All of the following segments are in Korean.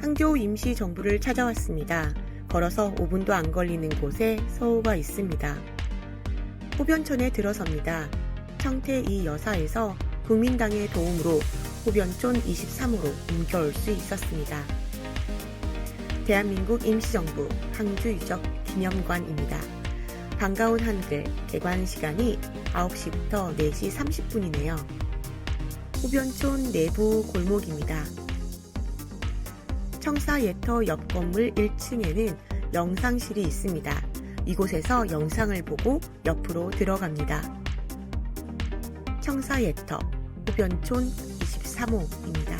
항저우 임시 정부를 찾아왔습니다. 걸어서 5분도 안 걸리는 곳에 서우가 있습니다. 호변촌에 들어섭니다. 청태 이 여사에서 국민당의 도움으로 호변촌 23호로 옮겨올 수 있었습니다. 대한민국 임시정부 항주 유적 기념관입니다. 반가운 한글 개관 시간이 9시부터 4시 30분이네요. 호변촌 내부 골목입니다. 청사 예터 옆 건물 1층에는 영상실이 있습니다. 이곳에서 영상을 보고 옆으로 들어갑니다. 청사 예터 호변촌 23호입니다.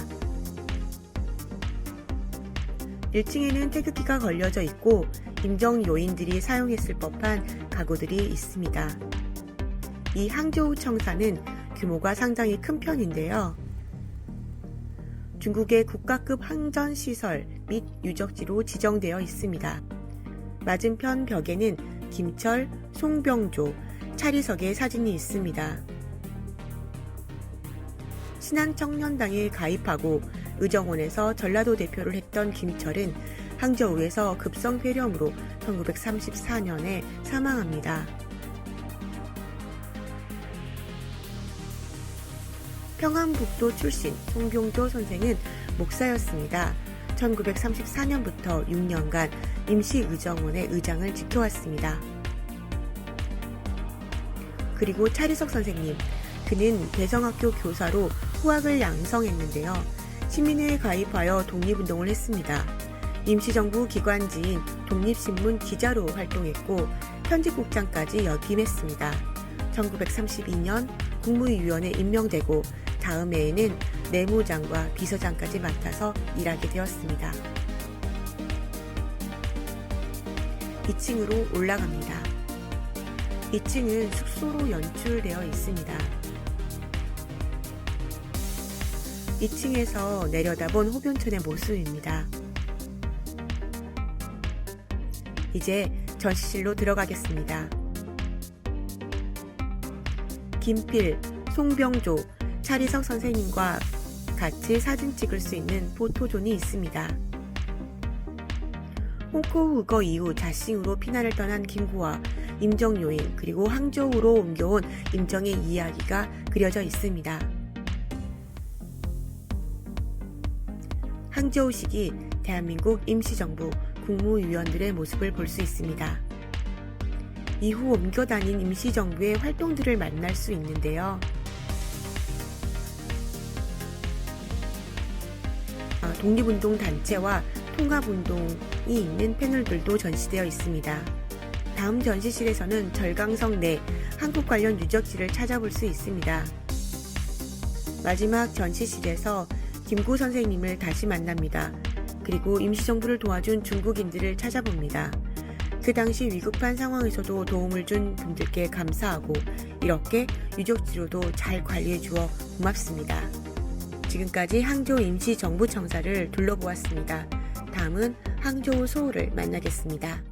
1층에는 태극기가 걸려져 있고 임정 요인들이 사용했을 법한 가구들이 있습니다. 이 항저우 청사는 규모가 상당히 큰 편인데요. 중국의 국가급 항전 시설 및 유적지로 지정되어 있습니다. 맞은편 벽에는 김철, 송병조, 차리석의 사진이 있습니다. 신한청년당에 가입하고 의정원에서 전라도 대표를 했던 김철은 항저우에서 급성폐렴으로 1934년에 사망합니다. 평안북도 출신 송병조 선생은 목사였습니다. 1934년부터 6년간 임시의정원의 의장을 지켜왔습니다. 그리고 차리석 선생님, 그는 대성학교 교사로 후학을 양성했는데요. 시민회에 가입하여 독립운동을 했습니다. 임시정부 기관지인 독립신문 기자로 활동했고 편집국장까지 역임했습니다. 1932년 국무위원에 임명되고 다음 해에는 내무장과 비서장까지 맡아서 일하게 되었습니다. 2층으로 올라갑니다. 2층은 숙소로 연출되어 있습니다. 2층에서 내려다본 호변촌의 모습입니다. 이제 전시실로 들어가겠습니다. 김필, 송병조, 차리석 선생님과 같이 사진 찍을 수 있는 포토존이 있습니다. 홍코우 의거 이후 자싱으로 피난을 떠난 김구와 임정 요인 그리고 항저우로 옮겨온 임정의 이야기가 그려져 있습니다. 항저우식이 대한민국 임시정부 국무위원들의 모습을 볼 수 있습니다. 이후 옮겨 다닌 임시정부의 활동들을 만날 수 있는데요. 독립운동 단체와 통합운동이 있는 패널들도 전시되어 있습니다. 다음 전시실에서는 절강성 내 한국 관련 유적지를 찾아볼 수 있습니다. 마지막 전시실에서 김구 선생님을 다시 만납니다. 그리고 임시정부를 도와준 중국인들을 찾아봅니다. 그 당시 위급한 상황에서도 도움을 준 분들께 감사하고 이렇게 유적지로도 잘 관리해 주어 고맙습니다. 지금까지 항저우 임시정부청사를 둘러보았습니다. 다음은 항저우 소호를 만나겠습니다.